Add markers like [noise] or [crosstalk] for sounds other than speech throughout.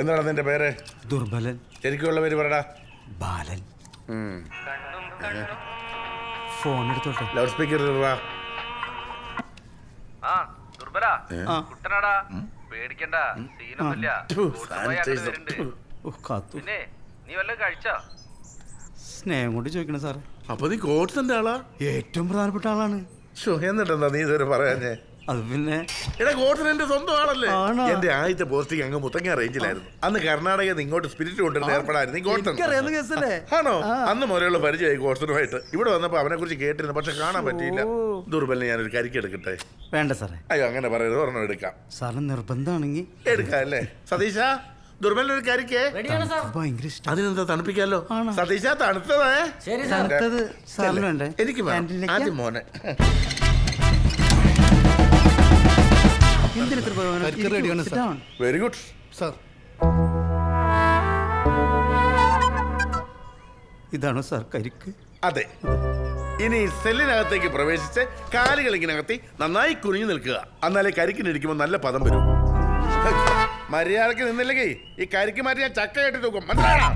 എന്താണ് നിന്റെ പേര്? ദുർബലൻ. ശരിക്കുള്ള പേര് പറടാ ബാലൻ. ഫോൺ എടുത്തോട്ടെ ലൗഡ് സ്പീക്കർ ആ ദുർബല. കുട്ടനാടാ. പേടിക്കണ്ട സീനൊന്നുമില്ല. പിന്നെ നീ വല്ലതും കഴിച്ചോ? സ്നേഹം കൊണ്ട് ചോദിക്കണം സാറേ. അപ്പൊ നീ കോട്സിന്റെ ആളാ? ഏറ്റവും പ്രധാനപ്പെട്ട ആളാണ്. എന്നിട്ടെന്താ നീ ഇതുവരെ പറയാഞ്ഞേ? അത് പിന്നെ എടാ ഗോഡ്സൺ എന്റെ സ്വന്തം ആളല്ലേ? ആണോ? എന്റെ ആദ്യത്തെ പോസ്റ്റിംഗ് അങ്ങ് മുത്തങ്ങ റേഞ്ചിലായിരുന്നു അന്ന് കർണാടകയിൽ നിന്ന് ഇങ്ങോട്ട് സ്പിരിറ്റ് കൊണ്ടുവരുന്ന ഏർപ്പെടായിരുന്നു. ഗോഡ്സൺ. എനിക്കറിയാവുന്ന കേസല്ലേ ആണോ? അന്ന് മുതലുള്ള പരിചയമായി ഗോഡ്സണുമായിട്ട്. ഇവിടെ വന്നപ്പോ അവനെ കുറിച്ച് കേട്ടിരുന്നു പക്ഷെ കാണാൻ പറ്റിയില്ല. ദുർബലിനെ ഞാനൊരു കരിക്ക് എടുക്കട്ടെ? വേണ്ട സാറേ. അയ്യോ അങ്ങനെ പറയരുത്. ഒരെണ്ണം എടുക്കാം. സാറിന് നിർബന്ധമാണെങ്കിൽ എടുക്കാം അല്ലേ? സതീശ ദുർബലിന് ഒരു കരിക്കേ. ഭയങ്കര ഇഷ്ടം. അതിനെന്താ തണുപ്പിക്കാലോ? സതീശ തണുത്തതേ. സാറിന് വേണ്ടേ? എനിക്ക് വേണം. ആദ്യം മോനെ. വെരി ഗുഡ് സാർ ഇതാണോ സാർ കരിക്ക്. അതെ. ഇനി സെല്ലിനകത്തേക്ക് പ്രവേശിച്ച് കാലുകൾ ഇങ്ങനെ അകത്തി നന്നായി കുനിഞ്ഞു നിൽക്കുക. എന്നാലേ കരിക്കിനിരിക്കുമ്പോൾ നല്ല പദം വരും. മര്യാദയ്ക്ക് നിന്നില്ലെങ്കിൽ ഈ കരിക്ക് മാറ്റി ഞാൻ ചക്ക കെട്ടി തൂക്കും. മനസ്സിലായോ?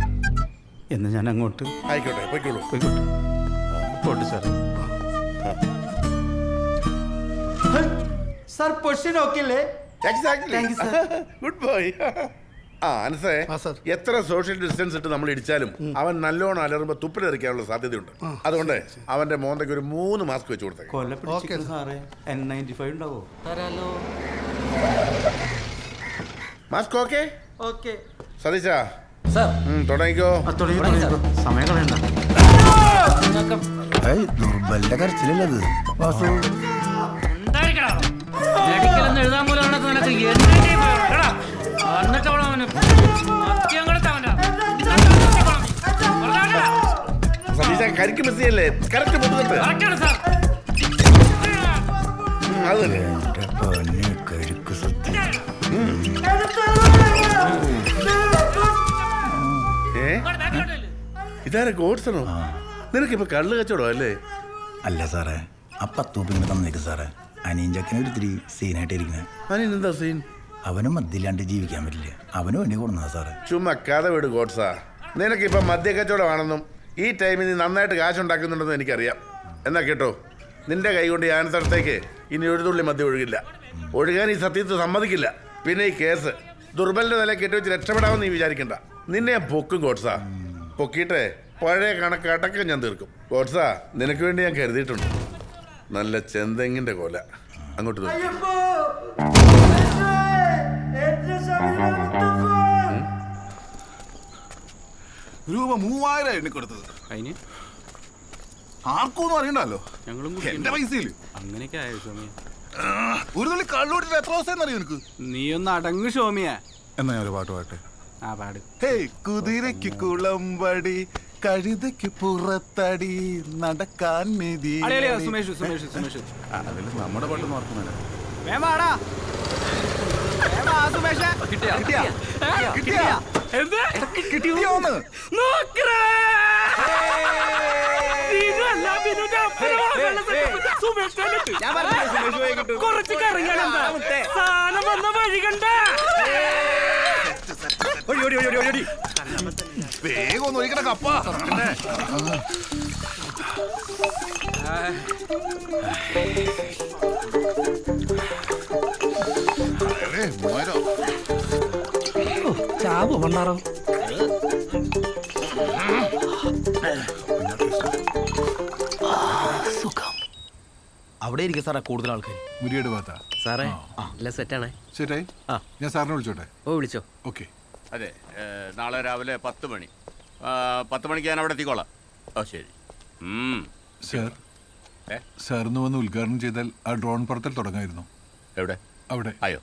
എന്ന് ഞാൻ അങ്ങോട്ട് ആയിക്കോട്ടെ പോയിക്കോളൂ. പോയിക്കോട്ടെ. പോട്ടെ സാർ സാർ പൊസിഷൻ ഓക്കെ അല്ലേ Thank you, sir. Good boy [laughs] [laughs] ആ അനസേ ആ, sir. എത്ര സോഷ്യൽ ഡിസ്റ്റൻസ് ഇട്ട് നമ്മൾ ഇടിച്ചാലും അവൻ നല്ലോണം അലറുമ്പോ തുപ്പിലെറിക്കാനുള്ള സാധ്യതയുണ്ട്. അതുകൊണ്ട് അവന്റെ മോന്തയ്ക്ക് ഒരു മൂന്ന് മാസ്ക് വെച്ച് കൊടുത്തേക്ക്. കൊല്ല പിടിച്ചിരിക്കുന്നു സാറേ എൻ നയന്റി ഫൈവ് ഉണ്ടാവോ? മാസ്ക് ഓക്കെ ഓക്കെ സതീശ. തുടങ്ങിക്കോ. തുടങ്ങി തുടങ്ങി സമയം കളയണ്ട. ദുർബലിന്റെ കരച്ചിലല്ലത് വാസു. കരിക്ക് മിസ് ചെയ്യല്ലേ? കറക്റ്റ് പൊട്ടുന്നിട്ട് കറക്റ്റാണ് സാർ. അത് തന്നെ. എന്റെ പൊന്നെ കഴുക്ക് സത്യം ഏ. ഇതാരെ ഗോഡ്സണോ നിനക്കിപ്പോ കള്ള് കച്ചവടം അല്ലേ? അല്ല സാറേ ആ പത്ത് രൂപ ഇങ്ങനെ തന്നേക്ക് സാറേ. അനിയൻ ചക്കന് ഒരിത്തിരി സീനായിട്ട് ഇരിക്കുന്നത് എന്താ സീൻ? അവനും മദ്യമില്ലാണ്ട് ജീവിക്കാൻ പറ്റില്ല. അവനും വേണ്ടി കൊടുന്നതാ സാറേ. ചുമ്മാ കഥ വിട് ഗോഡ്സാ. നിനക്കിപ്പോ മദ്യ കച്ചവടമാണെന്നും ഈ ടൈമിൽ നീ നന്നായിട്ട് കാശ് ഉണ്ടാക്കുന്നുണ്ടെന്ന് എനിക്കറിയാം. എന്നാ കേട്ടോ നിന്റെ കൈ കൊണ്ട് ഈ ആനത്തടത്തേക്ക് ഇനി ഒരു തുള്ളി മദ്യം ഒഴുകില്ല. ഒഴുകാൻ ഈ സത്യത്തെ സമ്മതിക്കില്ല. പിന്നെ ഈ കേസ് ദുർബലിന്റെ നില കെട്ടിവെച്ച് രക്ഷപ്പെടാമെന്ന് നീ വിചാരിക്കണ്ട. നിന്നെ ഞാൻ പൊക്കും ഗോഡ്സാ. പൊക്കിയിട്ടേ പഴയ കണക്ക് അടക്കം ഞാൻ തീർക്കും. ഗോഡ്സാ നിനക്ക് വേണ്ടി ഞാൻ കരുതിയിട്ടുണ്ട്. നല്ല ചെന്തെങ്ങിന്റെ കോല. അങ്ങോട്ട്. രൂപ മൂവായിരം എണ്ണി കൊടുത്തത് അതിന് ആർക്കൊന്നും അറിയണ്ടല്ലോ ഞങ്ങളും എന്റെ പൈസയിൽ. അങ്ങനെയൊക്കെ ആയോ സോമിയ ഒരു തുള്ളി കള്ളൂട്ടിട്ട് എത്ര ദിവസം അറിയോ നിനക്ക്? നീ ഒന്ന് അടങ്ങ് ഷോമിയ. എന്നാ ഞാൻ ഒരു പാട്ട് പാട്ടെ? ആ പാട്. ഹേയ് കുതിരയ്ക്ക് കുളമ്പടി കഴുതയ്ക്ക് പുറത്തടി നടക്കാൻ മെതി സുമേഷ് സുമേഷ് സുമേഷ്. അതിൽ നമ്മുടെ പാട്ട് നോക്കുന്നില്ല കിട്ടിയാ? കിട്ടിയോന്ന്. കുറച്ച് കറിയാണെന്താ സാധനം വന്ന വഴി കണ്ട. വേഗം ഒന്ന് ഒഴിക്കണ കപ്പ. അതെ, ചാവോ മണ്ണാറോ അവിടെ ഇരിക്കും സാറേ കൂടുതൽ ആൾക്കാർ മുരിയുടെ ഭാഗത്താ? സാറേ എല്ലാം സെറ്റാണേ ശരിയായി? ആ. ഞാൻ സാറിനെ വിളിച്ചോട്ടെ? ഓ വിളിച്ചോ. ഓക്കെ. അതെ നാളെ രാവിലെ പത്ത് മണി. പത്ത് മണിക്ക് ഞാൻ അവിടെ എത്തിക്കോളാം. ഓ ശരി. സാർ? സാറിന് വന്ന് ഉദ്ഘാടനം ചെയ്താൽ ആ ഡ്രോൺ പറത്തൽ തുടങ്ങായിരുന്നു. എവിടെ? അവിടെ. വരൂ.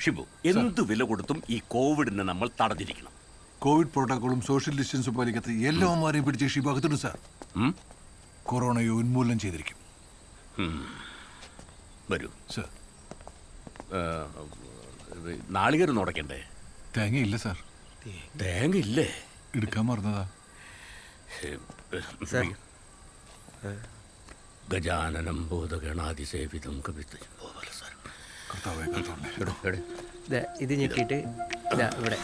ഷിബു എന്ത് വില കൊടുത്തും ഈ കോവിഡിനെ നമ്മൾ തടഞ്ഞിരിക്കണം? കോവിഡ് പ്രോട്ടോക്കോളും സോഷ്യൽ ഡിസ്റ്റൻസും പാലിക്കാത്ത എല്ലാവരെയും പിടിച്ച് ഷിഭാഗത്തുണ്ട് സാർ? കൊറോണയെ ഉന്മൂലനം ചെയ്തിരിക്കും. വരൂ. സാർ. നാളികേരം തേങ്ങ തേങ്ങയില്ല സാർ. തേങ്ങ ഇല്ലേ എടുക്കാൻ മറന്നതാ. ഗജാനനം ബോധഗണാതിസേവിതം കവിത കർത്താവേ കർത്താവേ ദേ, ഇത് ഞെക്കിയിട്ട് ഇവിടെ.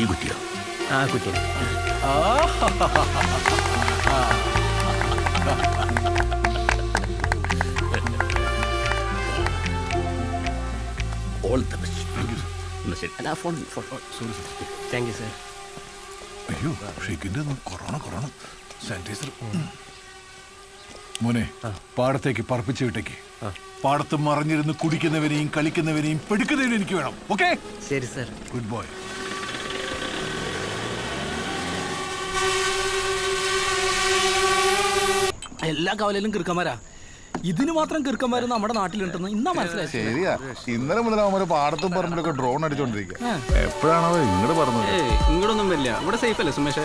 ഈ കുട്ടിയോ ആ കുട്ടി ഓൾ ദ ബെസ്റ്റ് എന്നാ ശരി. അല്ല phone phone sorry sir thank you sir അയ്യോ ഷെയ്ക്കിന്റെ കൊറോണ കൊറോണ. സാനിറ്റൈസർ മോനെ പാടത്തേക്ക് പറപ്പിച്ച് വിട്ടേക്ക്. പാടത്ത് മറിഞ്ഞിരുന്ന് കുടിക്കുന്നവനെയും കളിക്കുന്നവനെയും പെടുക്കുന്നവനെയും എനിക്ക് വേണം. ഓക്കെ ശരി സർ ഗുഡ് ബോയ് എല്ലാ കവലയിലും കൃക്കന്മാരാ ഇതിന് മാത്രം കിറുക്കന്മാര് നമ്മുടെ നാട്ടിലുണ്ടെന്ന് ഇന്നാ മനസ്സിലായി ശരിയാ. ഇന്നലെ മുതൽ അവന്മാര് പാടത്തും പറമ്പിലൊക്കെ ഡ്രോൺ അടിച്ചോണ്ടിരിക്കുക എപ്പോഴാണോ ഇങ്ങോട്ട് പറഞ്ഞത്? ഇങ്ങോട്ടൊന്നും വരില്ല. ഇവിടെ സേഫ് അല്ലേ സുമേഷ്?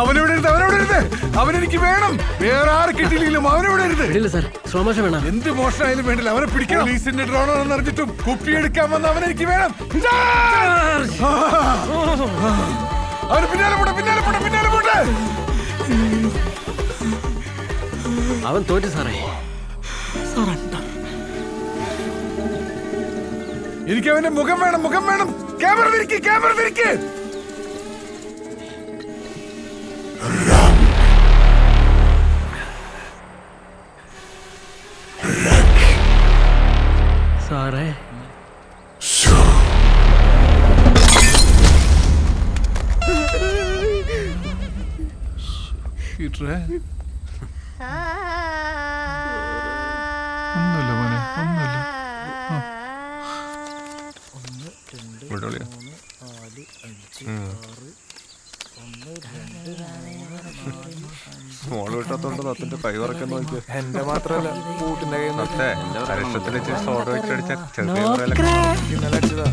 അവനെവിടെ ഇരുന്ന് അവനെവിടെ ഇരുന്ന് അവനെനിക്ക് വേണം. വേറെ ആരെ കിട്ടിയില്ലെങ്കിലും അവനെവിടെ ഇല്ല സാർ വേണം. എന്ത് മോഷണമായാലും വേണ്ടില്ല അവനെ പിടിക്കണം. പോലീസിന്റെ അറിഞ്ഞിട്ടും കുപ്പി എടുക്കാൻ വന്ന അവനെനിക്ക് വേണം. അവന് പിന്നാലെ പോട്ടെ പിന്നാലെ പോട്ടെ പിന്നാലെ പോട്ടെ. അവൻ തോറ്റു സാറേ. എനിക്ക് അവന്റെ മുഖം വേണം മുഖം വേണം. ക്യാമറ തിരിക്ക് ക്യാമറ തിരിക്ക് സാറേ. പീറ്ററെ തത്തിന്റെ കൈ വറക്കാൻ നോക്കിയ എന്റെ മാത്രല്ല കൂട്ടിന്റെ കൈ അരിഷ്ടത്തിൽ സോഡ വെച്ചടിച്ച ചെറിയ ഇന്നലെ അടിച്ചതാ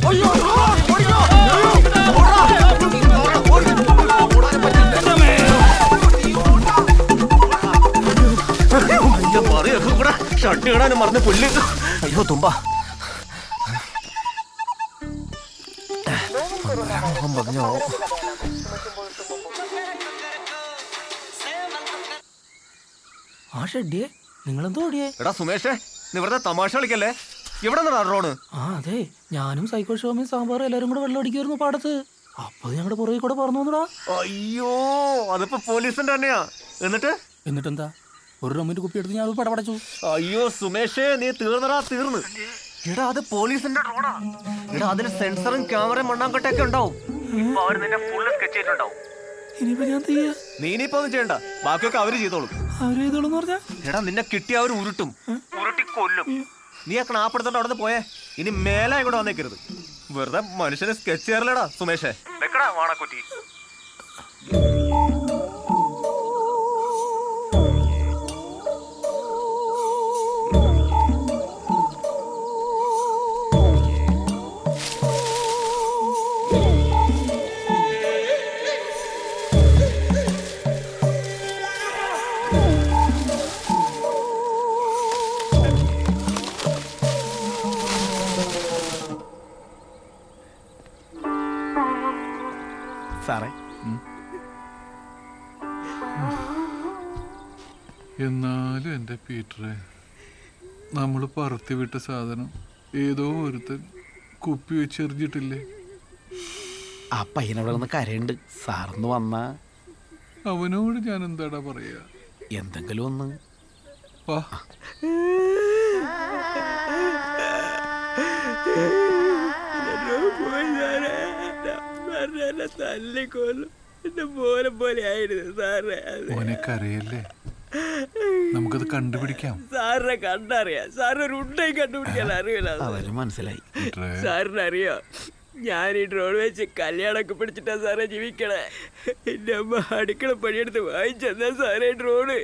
ഷർട്ട് ഇടാനും മറന്ന് പുല്ല് അയ്യോ തുമ്പ ഷെഡിയെ നിങ്ങളെന്തോ ഓടിയേ? എടാ സുമേഷേ നീ വെറുതെ തമാശ കളിക്കല്ലേ? ഇവിടെ നിന്നാ ഡ്രോണ് ആ അതെ. ഞാനും സൈക്കോ ഷോമിയും സാമ്പാറും എല്ലാരും കൂടെ വെള്ളം അടിക്കുമായിരുന്നു പാടത്ത്. അപ്പൊ ഞങ്ങളുടെ പുറകെ കൂടെ പറഞ്ഞു വന്നടാ. അയ്യോ അതിപ്പോ പോലീസിന്റെ തന്നെയാ. എന്നിട്ട്? എന്നിട്ടെന്താ? ഒരു റമ്മിന്റെ കുപ്പി എടുത്ത് ഞാൻ അത് പടപടച്ചു. അയ്യോ സുമേഷേ നീ തീർന്നടാ തീർന്ന്. എടാ അത് പോലീസിന്റെ ഡ്രോണാ എടാ അതിന് സെൻസറും ക്യാമറയും മണ്ണാങ്കട്ടൊക്കെ ഉണ്ടാവും. ഇപ്പൊ അവർ നിന്നെ ഫുള്ള് സ്കെച്ച് ചെയ്തിട്ടുണ്ടാവും. ഇനിയിപ്പോ ഞാൻ തീയ നീ ഇനിയിപ്പോ ഒന്നും ചെയ്യണ്ട. ബാക്കിയൊക്കെ അവർ ചെയ്തോളും. അവർ പറഞ്ഞാ? എടാ നിന്നെ കിട്ടിയ അവർ ഉരുട്ടും. ഉരുട്ടി കൊല്ലും. നീ ആ കണാപ്പെടുത്തോണ്ട് അവിടെ പോയേ. ഇനി മേലെ ഇവിടെ വന്നേക്കരുത്. വെറുതെ മനുഷ്യനെ സ്കെച്ച് ചെയ്യാറില്ലടാ സുമേഷേ. വെക്കടാ വാണക്കുറ്റി. പീറ്ററെ നമ്മൾ പറത്തി വിട്ട സാധനം. ഏതോ ഒരുത്തൻ കുപ്പി വെച്ചെറിഞ്ഞിട്ടില്ലേ ആ പയ്യനവിടെ നിന്ന് കരയുണ്ട് സാറന്ന് വന്ന. അവനോട് ഞാൻ എന്താടാ പറയാ? എന്തെങ്കിലും ഒന്ന്. വാ. ഓനെ കരയല്ലേ? നമുക്കത് കണ്ടുപിടിക്കാം. സാറിനെ കണ്ടറിയാം. സാറിനൊരു ഒരു ഉണ്ടായി കണ്ടുപിടിക്കാൻ അറിയില്ല. അവർ മനസ്സിലായി. സാറിനറിയോ? ഞാൻ ഈ ഡ്രോൺ വെച്ച് കല്യാണമൊക്കെ പിടിച്ചിട്ടാ സാറേ ജീവിക്കണേ. എന്റെ അമ്മ അടുക്കള പണിയെടുത്ത് വാങ്ങിച്ചെന്നാ സാറേ ഡ്രോണ്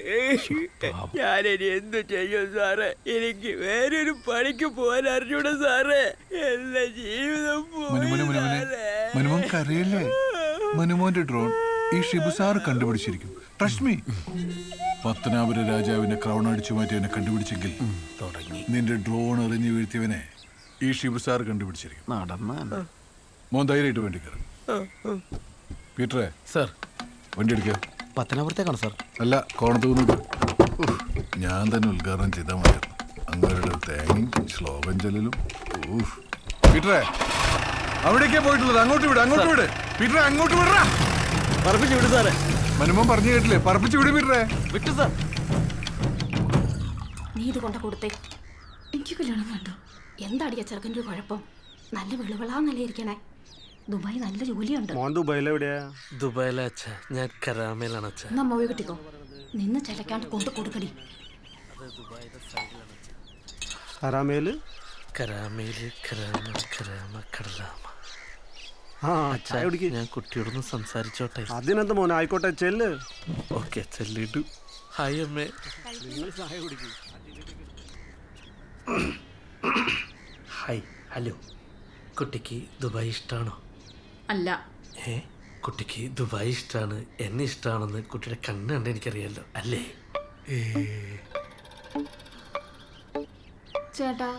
ഞാൻ ഇനി എന്തു ചെയ്യും സാറേ? എനിക്ക് വേറൊരു പണിക്ക് പോകാൻ അറിഞ്ഞൂടെ സാറേ. എല്ലാ ജീവിതം അറിയില്ലേ പോയി ഡ്രോൺ ഈ ഷിബു സാറ് കണ്ടുപിടിച്ചിരിക്കും. ട്രഷ്മി പത്തനാപുര രാജാവിനെ ക്രൗൺ അടിച്ചു മാറ്റിയവനെ കണ്ടുപിടിച്ചെങ്കിൽ നിന്റെ ഡ്രോൺ എറിഞ്ഞു വീഴ്ത്തിയവനെ ഈ ഷിബുസാർ കണ്ടുപിടിച്ചിരിക്കും. മോൻ ധൈര്യമായിട്ട് വേണ്ടി കയറും. പീറ്ററെ സർ. വണ്ടി എടുക്കുക പത്തനാപുരത്തേക്കാണ് സർ. അല്ല കോണത്തൂന്ന് ഞാൻ തന്നെ ഉദ്ഘാടനം ചെയ്താൽ മതിയായിരുന്നു അങ്ങനെ തേങ്ങയും ശ്ലോകം ചെല്ലലും. പീറ്ററേ പീറ്ററെ അവിടേക്കാ പോയിട്ടുള്ളത്. അങ്ങോട്ട് വിട് അങ്ങോട്ട് വിട്. പീറ്ററെ അങ്ങോട്ട് വിടറാ. പറപ്പിച്ച് വിട് സാറേ. മനുമോൻ പറഞ്ഞു കേട്ടില്ലേ? പറപ്പിച്ചു വിടും പീറ്ററെ വിട്ടു സർ. നീ ഇത് കൊണ്ട കൊടുത്തേ. എനിക്ക് കല്യാണം വേണ്ട? എന്താടിയ ചെറുക്കന്റെ കുഴപ്പം? നല്ല വെളുവിളാ ഇരിക്കണേ ദുബായി നല്ല ജോലിയുണ്ട്. മോൻ ദുബായിൽ എവിടെയാ? ദുബായിലെ അച്ഛ. ഞാൻ കരാമയിലാണ് അച്ഛ. നമ്മ പോയി കിട്ടിക്കോ? നിന്ന് ചിലക്കാണ്ട് കൊണ്ടു കൊടുക്കടി. കരാമയിൽ കരാമയിൽ കരാമ കരാമ കടലാമ ആ ചായ കുടിക്ക്. ഞാൻ കുട്ടിയോടൊന്ന് സംസാരിച്ചോട്ടെ. അതിനെന്ത് മോനെ ആയിക്കോട്ടെ ചെല്ല്. ഓക്കെ ചെല്ലിട്ടു. ഹായ് അമ്മേ. Hi hello. കുട്ടിക്ക് ദുബായ് ഇഷ്ടമാണോ അല്ല. ഏ കുട്ടിക്ക് ദുബായ് ഇഷ്ടമാണ് എന്നെ ഇഷ്ടമാണെന്ന് കുട്ടിയുടെ കണ്ണ് കണ്ട് എനിക്കറിയാലോ അല്ലേ? ചേട്ടാ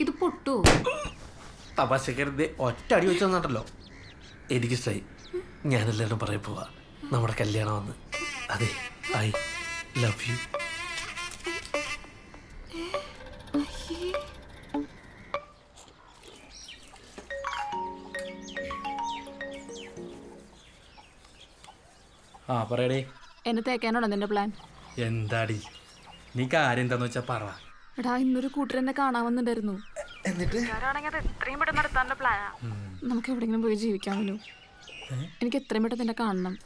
ഇത് പൊട്ടു? തപാശക്കരുത് ഒറ്റ അടി വെച്ചോ എനിക്കിഷ്ടായി ഞാനെല്ലാവരും പറയാൻ പോവാ. നമ്മുടെ കല്യാണം വന്ന്. അതെ ഐ ലവ് യു ആ പറയടേ. എന്നെ തേക്കാനാണോ നിന്റെ പ്ലാൻ എന്താടി? നീ കാര്യം എന്താന്ന് വെച്ചാ പറ. എടാ ഇന്നൊരു കൂട്ടരെന്നെ കാണാൻ വന്നിട്ടുണ്ടായിരുന്നു. എന്നിട്ട്? നമുക്ക് എവിടെങ്കിലും പോയി ജീവിക്കാമല്ലോ. എനിക്ക് എത്രയും പെട്ടെന്ന് നിന്നെ കാണണം.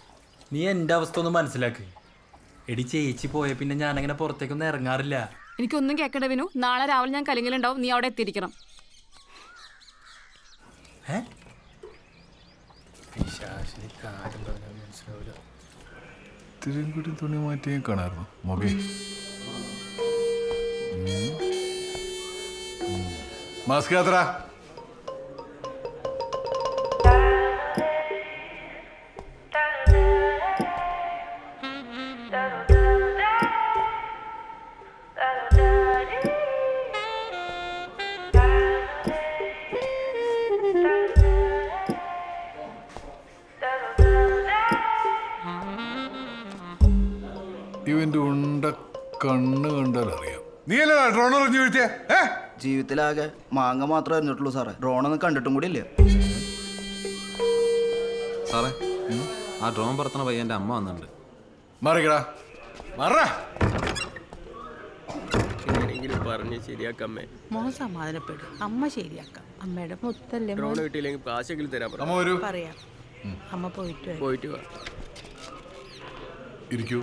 നീ എന്റെ അവസ്ഥ ഒന്ന് മനസ്സിലാക്ക്. എടി ചേച്ചി പോയ പിന്നെ ഞാൻ അങ്ങനെ പുറത്തേക്കൊന്നും ഇറങ്ങാറില്ല. എനിക്കൊന്നും കേൾക്കണ്ട വിനു. നാളെ രാവിലെ ഞാൻ കലിങ്ങലുണ്ടാവും. നീ അവിടെ എത്തിയിരിക്കണം. ഏ? ഇത്തിരിയും കൂടി തുണി മാറ്റി കാണാറുന്നു മൊബൈൽ. മാസ്ക് യാത്ര. ഇവന്റെ ഉണ്ട കണ്ണ് കണ്ടാൽ അറിയാം നീ അല്ലേ ഡ്രോൺ എറിഞ്ഞു ഏ? ജീവിതത്തിലാകെ മാങ്ങ മാത്രമേ അറിഞ്ഞിട്ടുള്ളൂ സാറേ. ഡ്രോണൊന്നും കണ്ടിട്ടും കൂടി ഇല്ല. സാറേ ആ ഡ്രോൺ പറത്തണ പയ്യന്റെ അമ്മ വന്നിട്ടുണ്ട്. മാറിക്കടാ. മാറാ. എങ്ങനെയെങ്കിലും പറഞ്ഞ് ശരിയാക്കമ്മേ മോൻ സമാധാനപ്പെടും. അമ്മ ശരിയാക്കാം. അമ്മയുടെ മുത്തല്ലേ ഡ്രോൺ കിട്ടിയില്ലെങ്കിൽ കാശെങ്കിലും തരാൻ പറ. അമ്മ വരൂ. പറയാം. അമ്മ പോയിട്ട് വരും. പോയിട്ട് വാ. ഇരിക്കൂ.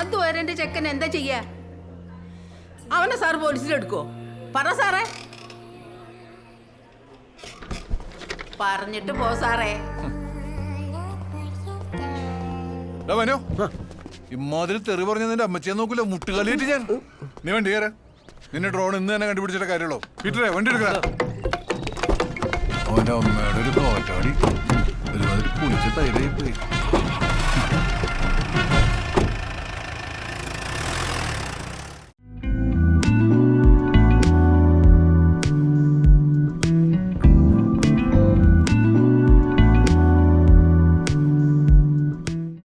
അതുവരെ എന്റെ ചെക്കൻ എന്താ ചെയ്യാ? അവനെ സാർ പോലീസിലെടുക്കോ? പറ സാറേ. പറഞ്ഞിട്ട് പോ സാറേ. മനു ഇമ്മാതിരി തെറി പറഞ്ഞ നിന്റെ അമ്മച്ചിയെ നോക്കില്ല മുട്ടുകാലിയിട്ട് ഞാൻ. നീ വണ്ടി കയറ. നിന്നെ ഡ്രോൺ ഇന്ന് തന്നെ കണ്ടുപിടിച്ചിട്ട് കാര്യമുള്ളൂ. പീറ്ററെ വണ്ടി എടുക്കുക അവന്റെ ഒരു കോറ്റാടി. ഒരുമാതിരി പുളിച്ച തൈരായി പോയി.